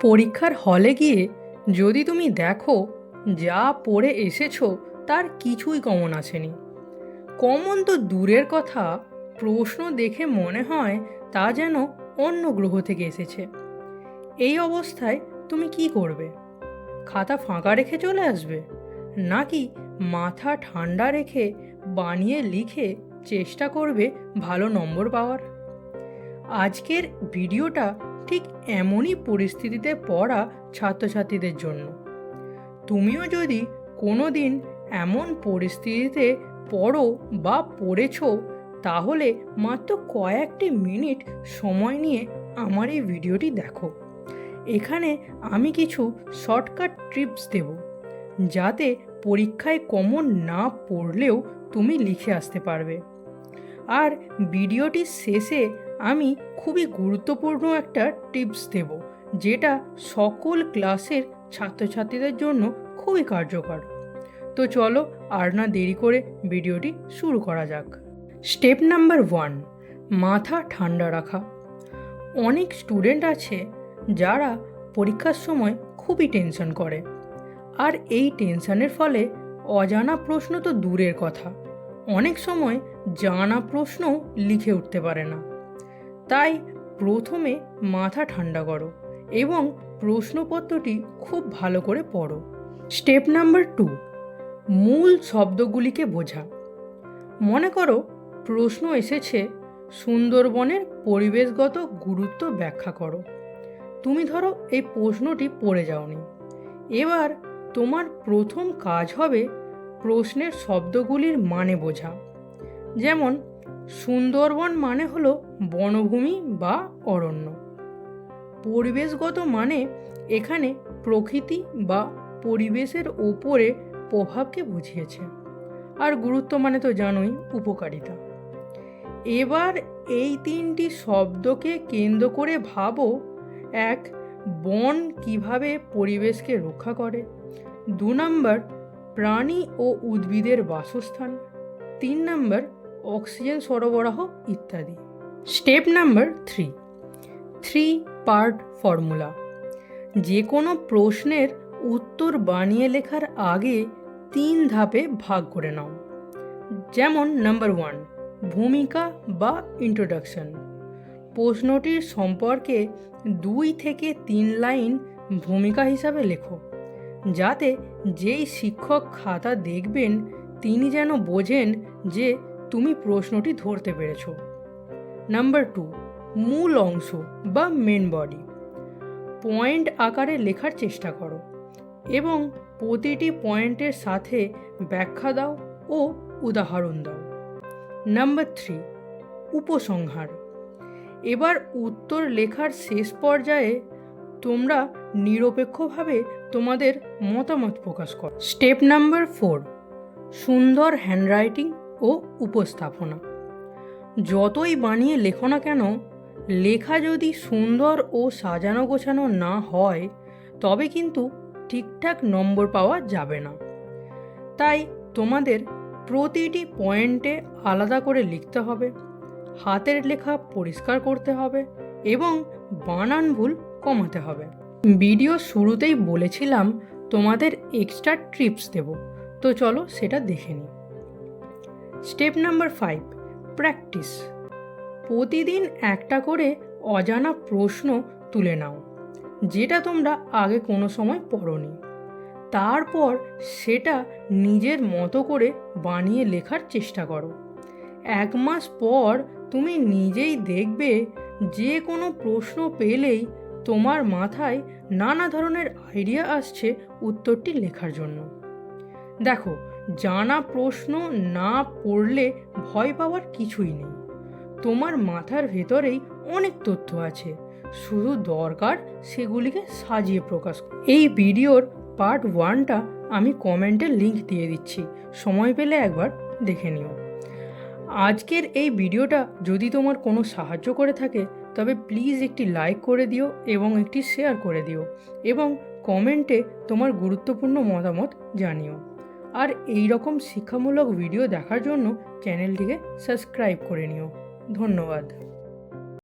পরীক্ষার হলে গিয়ে যদি তুমি দেখো যা পড়ে এসেছ তার কিছুই কমন আসেনি। কমন তো দূরের কথা, প্রশ্ন দেখে মনে হয় তা যেন অন্য গ্রহ থেকে এসেছে। এই অবস্থায় তুমি কি করবে? খাতা ফাঁকা রেখে চলে আসবে? নাকি মাথা ঠান্ডা রেখে বানিয়ে লিখে চেষ্টা করবে ভালো নম্বর পাওয়ার? আজকের ভিডিওটা ঠিক এমনই পরিস্থিতিতে পড়া ছাত্রছাত্রীদের জন্য। তুমিও যদি কোনো দিন এমন পরিস্থিতিতে পড়ো বা পড়েছো, তাহলে মাত্র কয়েকটি মিনিট সময় নিয়ে আমার এই ভিডিওটি দেখো। এখানে আমি কিছু শর্টকাট ট্রিপস দেব, যাতে পরীক্ষায় কমন না পড়লেও তুমি লিখে আসতে পারবে। আর ভিডিওটির শেষে আমি খুবই গুরুত্বপূর্ণ একটা টিপস দেব, যেটা সকল ক্লাসের ছাত্রছাত্রীদের জন্য খুবই কার্যকর। তো চলো আর না দেরি করে ভিডিওটি শুরু করা যাক। স্টেপ নাম্বার ওয়ান, মাথা ঠান্ডা রাখা। অনেক স্টুডেন্ট আছে যারা পরীক্ষার সময় খুবই টেনশন করে, আর এই টেনশনের ফলে অজানা প্রশ্ন তো দূরের কথা। অনেক সময় জানা প্রশ্ন লিখে উঠতে পারে না। তাই প্রথমে মাথা ঠান্ডা করো এবং প্রশ্নপত্রটি খুব ভালো করে পড়ো। স্টেপ নাম্বার টু, মূল শব্দগুলিকে বোঝা। মনে করো প্রশ্ন এসেছে, সুন্দরবনের পরিবেশগত গুরুত্ব ব্যাখ্যা করো। তুমি ধরো এই প্রশ্নটি পড়ে যাওনি। এবার তোমার প্রথম কাজ হবে প্রশ্নের শব্দগুলির মানে বোঝা। যেমন সুন্দরবন মানে হলো বনভূমি বা অরণ্য। পরিবেশগত মানে এখানে প্রকৃতি বা পরিবেশের ওপরে প্রভাবকে বুঝিয়েছে। আর গুরুত্ব মানে তো জানোই, উপকারিতা। এবার এই তিনটি শব্দকে কেন্দ্র করে ভাবো, এক, বন কীভাবে পরিবেশকে রক্ষা করে? দু নম্বর, প্রাণী ও উদ্ভিদের বাসস্থান। তিন নম্বর অক্সিজেন সরবরাহ ইত্যাদি। Step number three. Three part formula. যে কোনো প্রশ্নের উত্তর বানিয়ে লেখার আগে তিন ধাপে ভাগ করে নাও। যেমন নাম্বার ওয়ান, ভূমিকা বা ইন্ট্রোডাকশন প্রশ্নটির সম্পর্কে দুই থেকে তিন লাইন ভূমিকা হিসাবে লেখো, যাতে যেই শিক্ষক খাতা দেখবেন, তিনি যেন বোঝেন যে তুমি প্রশ্নটি ধরতে পেরেছ। নাম্বার টু মূল অংশ বা মেন বডি পয়েন্ট আকারে লেখার চেষ্টা করো এবং প্রতিটি পয়েন্টের সাথে ব্যাখ্যা দাও ও উদাহরণ দাও। নাম্বার থ্রি উপসংহার। এবার উত্তর লেখার শেষ পর্যায়ে তোমরা নিরপেক্ষভাবে তোমাদের মতামত প্রকাশ কর। স্টেপ নাম্বার ফোর সুন্দর হ্যান্ডরাইটিং ও উপস্থাপনা। যতই বানিয়ে লেখো না কেন, লেখা যদি সুন্দর ও সাজানো গোছানো না হয়, তবে কিন্তু ঠিকঠাক নম্বর পাওয়া যাবে না। তাই তোমাদের প্রতিটি পয়েন্টে আলাদা করে লিখতে হবে, হাতের লেখা পরিষ্কার করতে হবে এবং বানান ভুল কমাতে হবে। ভিডিও শুরুতেই বলেছিলাম, তোমাদের এক্সট্রা ট্রিপস দেব। তো চলো সেটা দেখে নিই। Step number five, practice. প্রতিদিন একটা করে অজানা প্রশ্ন তুলে নাও, যেটা তোমরা আগে কোনো সময় পড়নি। তারপর সেটা নিজের মতো করে বানিয়ে লেখার চেষ্টা করো। এক মাস পর তুমি নিজেই দেখবে যে কোনো প্রশ্ন পেলেই তোমার মাথায় নানা ধরনের আইডিয়া আসছে উত্তরটি লেখার জন্য। দেখো জানা প্রশ্ন না পড়লে ভয় পাওয়ার কিছুই নেই। তোমার মাথার ভেতরেই অনেক তথ্য আছে। শুধু দরকার সেগুলিকে সাজিয়ে প্রকাশ এই ভিডিওর পার্ট ওয়ানটা আমি কমেন্টের লিঙ্ক দিয়ে দিচ্ছি। সময় পেলে একবার দেখে নিও। আজকের এই ভিডিওটা যদি তোমার কোনো সাহায্য করে থাকে, তবে প্লিজ একটি লাইক করে দিও এবং একটি শেয়ার করে দিও এবং কমেন্টে তোমার গুরুত্বপূর্ণ মতামত জানিও। আর এই রকম শিক্ষামূলক ভিডিও দেখার জন্য চ্যানেলটিকে সাবস্ক্রাইব করে নিও। ধন্যবাদ।